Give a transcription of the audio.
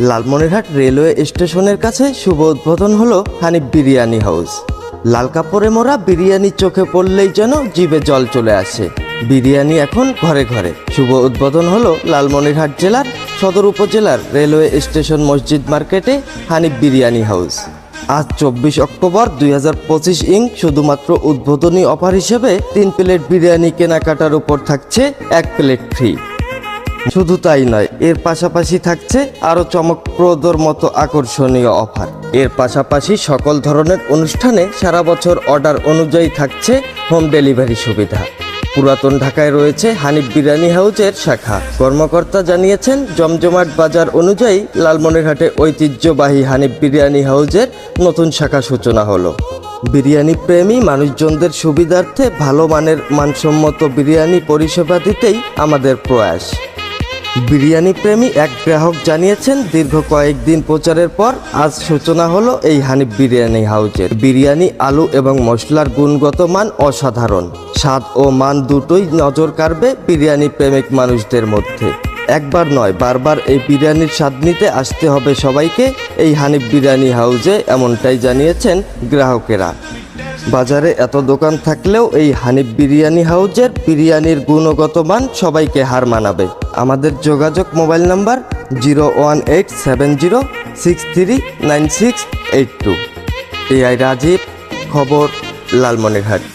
Lalmonirhat railway স্টেশনের কাছে শুভ উদ্বোধন হলো হানিফ বিরিয়ানি হাউস। লাল কাপড়ে মোড়া বিরিয়ানি চোখে পড়লেই যেন জিভে জল চলে আসে। বিরিয়ানি এখন ঘরে ঘরে। শুভ উদ্বোধন হলো লালমনিরহাট জেলার সদর উপজেলার রেলওয়ে স্টেশন মসজিদ মার্কেটে হানিফ বিরিয়ানি হাউস। আজ চব্বিশ অক্টোবর দুই হাজার পঁচিশ ইং শুধুমাত্র উদ্বোধনী অফার হিসেবে তিন প্লেট বিরিয়ানি কেনাকাটার উপর থাকছে এক প্লেট ফ্রি। শুধু তাই নয়, এর পাশাপাশি থাকছে আরও চমকপ্রদর মতো আকর্ষণীয় অফার। এর পাশাপাশি সকল ধরনের অনুষ্ঠানে সারা বছর অর্ডার অনুযায়ী থাকছে হোম ডেলিভারি সুবিধা। পুরাতন ঢাকায় রয়েছে হানিফ বিরিয়ানি হাউজের শাখা। কর্মকর্তা জানিয়েছেন, জমজমাট বাজার অনুযায়ী লালমনিরহাটে ঐতিহ্যবাহী হানিফ বিরিয়ানি হাউজের নতুন শাখা সূচনা হলো। বিরিয়ানি প্রেমী মানুষজনদের সুবিধার্থে ভালো মানের মানসম্মত বিরিয়ানি পরিষেবা দিতেই আমাদের প্রয়াস। বিরিয়ানি প্রেমী এক গ্রাহক জানিয়েছেন, দীর্ঘ কয়েকদিন প্রচারের পর আজ সূচনা হলো এই হানিফ বিরিয়ানি হাউজের। বিরিয়ানি, আলু এবং মশলার গুণগত মান অসাধারণ। স্বাদ ও মান দুটোই নজর কাড়বে বিরিয়ানি প্রেমিক মানুষদের মধ্যে। একবার নয়, বারবার এই বিরিয়ানির স্বাদ নিতে আসতে হবে সবাইকে। এই হানিফ বিরিয়ানি হাউজে এমনটাই জানিয়েছেন গ্রাহকেরা। বাজারে এত দোকান থাকলেও এই হানিফ বিরিয়ানি হাউজের বিরিয়ানির গুণগত মান সবাইকে হার মানাবে। আমাদের যোগাযোগ mobile number zero one eight seven zero six three nine six eight two. AI Rajib, খবর, লালমনিরহাট।